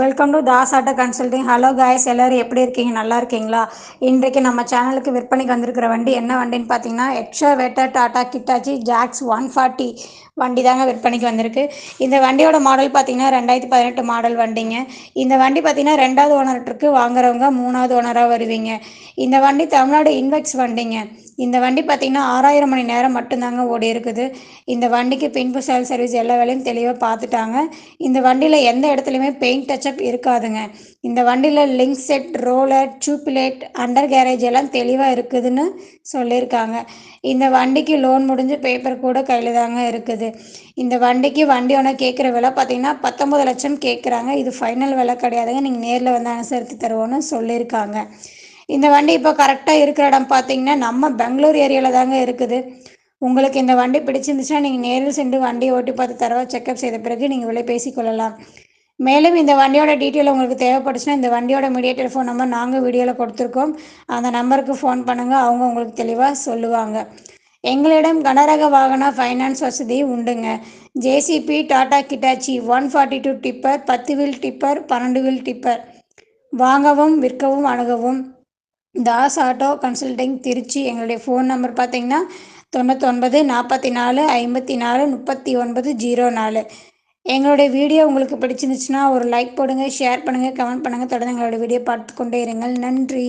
Welcome to Das auto consulting hello guys எல்லோரும் எப்படி இருக்கீங்க? நல்லா இருக்கீங்களா? இன்றைக்கு நம்ம சேனலுக்கு விற்பனைக்கு வந்திருக்கிற வண்டி என்ன வண்டின்னு பார்த்தீங்கன்னா excavator Tata Hitachi Zaxis one forty வண்டி தாங்க விற்பனைக்கு வந்திருக்கு. இந்த வண்டியோட மாடல் பார்த்தீங்கன்னா ரெண்டாயிரத்தி பதினெட்டு மாடல் வண்டிங்க. இந்த வண்டி பார்த்தீங்கன்னா ரெண்டாவது ஓனர்ட்டுக்கு வாங்குறவங்க மூணாவது ஓனராக வருவீங்க. இந்த வண்டி தமிழ்நாடு இன்வெக்ஸ் வண்டிங்க. இந்த வண்டி பார்த்தீங்கன்னா ஆறாயிரம் மணி நேரம் மட்டும்தாங்க ஓடி இருக்குது. இந்த வண்டிக்கு பின்பு செல் சர்வீஸ் எல்லா வேலையும் தெளிவாக பார்த்துட்டாங்க இந்த வண்டியில் எந்த இடத்துலையுமே பெயிண்ட் டச்சப் இருக்காதுங்க. இந்த வண்டியில் link set roller tube light undercarriage எல்லாம் தெளிவாக இருக்குதுன்னு சொல்லியிருக்காங்க. இந்த வண்டிக்கு லோன் முடிஞ்சு பேப்பர் கூட கையில் தாங்க இருக்குது. இந்த வண்டிக்கு வண்டி ஒன்று கேட்குற விலை பார்த்தீங்கன்னா பத்தொம்பது லட்சம் கேட்குறாங்க இது ஃபைனல் விலை கிடையாதுங்க. நீங்கள் நேரில் வந்து அனுசரித்து தருவோன்னு சொல்லியிருக்காங்க. இந்த வண்டி இப்போ கரெக்டாக இருக்கிற இடம் பார்த்தீங்கன்னா நம்ம பெங்களூர் ஏரியாவில் தாங்க இருக்குது. உங்களுக்கு இந்த வண்டி பிடிச்சிருந்துச்சுன்னா நீங்கள் நேரில் சென்று வண்டியை ஓட்டி பார்த்து தரவா செக்அப் செய்த பிறகு நீங்கள் விலை பேசிக்கொள்ளலாம் மேலும் இந்த வண்டியோட டீட்டெயில் உங்களுக்கு தேவைப்பட்டுச்சுன்னா இந்த வண்டியோட மீடியா டெலிஃபோன் நம்பர் நாங்கள் வீடியோவில் கொடுத்துருக்கோம். அந்த நம்பருக்கு ஃபோன் பண்ணுங்கள் அவங்க உங்களுக்கு தெளிவாக சொல்லுவாங்க. எங்களிடம் கனரக வாகன ஃபைனான்ஸ் வசதி உண்டுங்க. JCB Tata Hitachi one forty two tipper பத்து வீல் டிப்பர் பன்னெண்டு வீல் டிப்பர் வாங்கவும் விற்கவும் அணுகவும். தாஸ் ஆட்டோ கன்சல்டிங் திருச்சி எங்களுடைய ஃபோன் நம்பர் பார்த்தீங்கன்னா தொண்ணூத்தொன்பது நாற்பத்தி நாலு ஐம்பத்தி நாலு முப்பத்தி ஒன்பது ஜீரோ நாலு எங்களுடைய வீடியோ உங்களுக்கு பிடிச்சிருந்துச்சுன்னா ஒரு லைக் போடுங்க ஷேர் பண்ணுங்கள் கமெண்ட் பண்ணுங்கள் தொடர்ந்து எங்களுடைய வீடியோ பார்த்து கொண்டே இருங்கள். நன்றி.